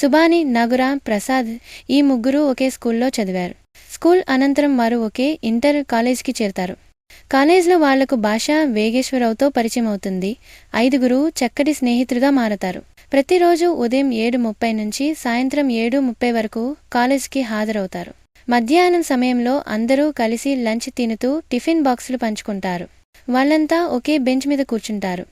సుబాని నగురా ప్రసాద్ ఈ ముగ్గురు ఒకే స్కూల్లో చదివారు. స్కూల్ అనంతరం వారు ఒకే ఇంటర్ కాలేజ్కి చేరతారు. కాలేజ్లో వాళ్ళకు భాష వేగేశ్వరరావుతో పరిచయం అవుతుంది. ఐదుగురు చక్కటి స్నేహితులుగా మారతారు. ప్రతిరోజు ఉదయం ఏడు ముప్పై నుంచి సాయంత్రం ఏడు ముప్పై వరకు కాలేజ్కి హాజరవుతారు. మధ్యాహ్నం సమయంలో అందరూ కలిసి లంచ్ తినుతూ టిఫిన్ బాక్సులు పంచుకుంటారు. వాళ్ళంతా ఒకే బెంచ్ మీద కూర్చుంటారు.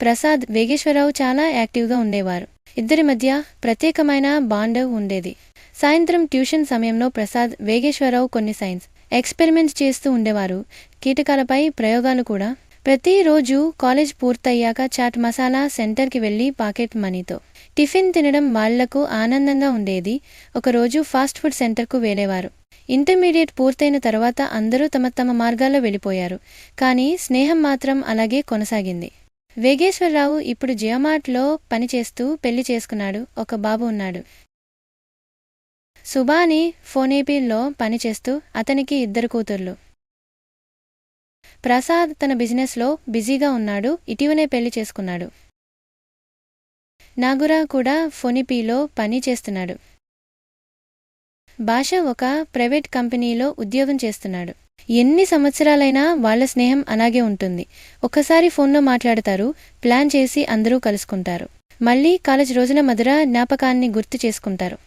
ప్రసాద్ వేగేశ్వరరావు చాలా యాక్టివ్గా ఉండేవారు. ఇద్దరి మధ్య ప్రత్యేకమైన బాండ్ ఉండేది. సాయంత్రం ట్యూషన్ సమయంలో ప్రసాద్ వేగేశ్వరరావు కొన్ని సైన్స్ ఎక్స్పెరిమెంట్స్ చేస్తూ ఉండేవారు. కీటకాలపై ప్రయోగాలు కూడా. ప్రతిరోజు కాలేజ్ పూర్తయ్యాక చాట్ మసాలా సెంటర్కి వెళ్ళి పాకెట్ మనీతో. టిఫిన్ తినడం వాళ్ళకు ఆనందంగా ఉండేది. ఒకరోజు ఫాస్ట్ ఫుడ్ సెంటర్కు వేరేవారు ఇంటర్మీడియట్ పూర్తయిన తర్వాత అందరూ తమ తమ మార్గాల్లో వెళ్ళిపోయారు. కానీ స్నేహం మాత్రం అలాగే కొనసాగింది. వేగేశ్వరరావు ఇప్పుడు జియోమార్ట్లో పనిచేస్తూ పెళ్ళి చేసుకున్నాడు. ఒక బాబు ఉన్నాడు. సుబాని ఫోనేపీల్లో పనిచేస్తూ అతనికి ఇద్దరు కూతుర్లు. ప్రసాద్ తన బిజినెస్లో బిజీగా ఉన్నాడు. ఇటీవలే పెళ్ళి చేసుకున్నాడు. నాగురా కూడా ఫోనిపీలో పని చేస్తున్నాడు. భాష ఒక ప్రైవేట్ కంపెనీలో ఉద్యోగం చేస్తున్నాడు. ఎన్ని సంవత్సరాలైనా వాళ్ళ స్నేహం అలాగే ఉంటుంది. ఒక్కసారి ఫోన్లో మాట్లాడతారు ప్లాన్ చేసి అందరూ కలుసుకుంటారు. మళ్ళీ కాలేజ్ రోజుల మధుర జ్ఞాపకాన్ని గుర్తు చేసుకుంటారు.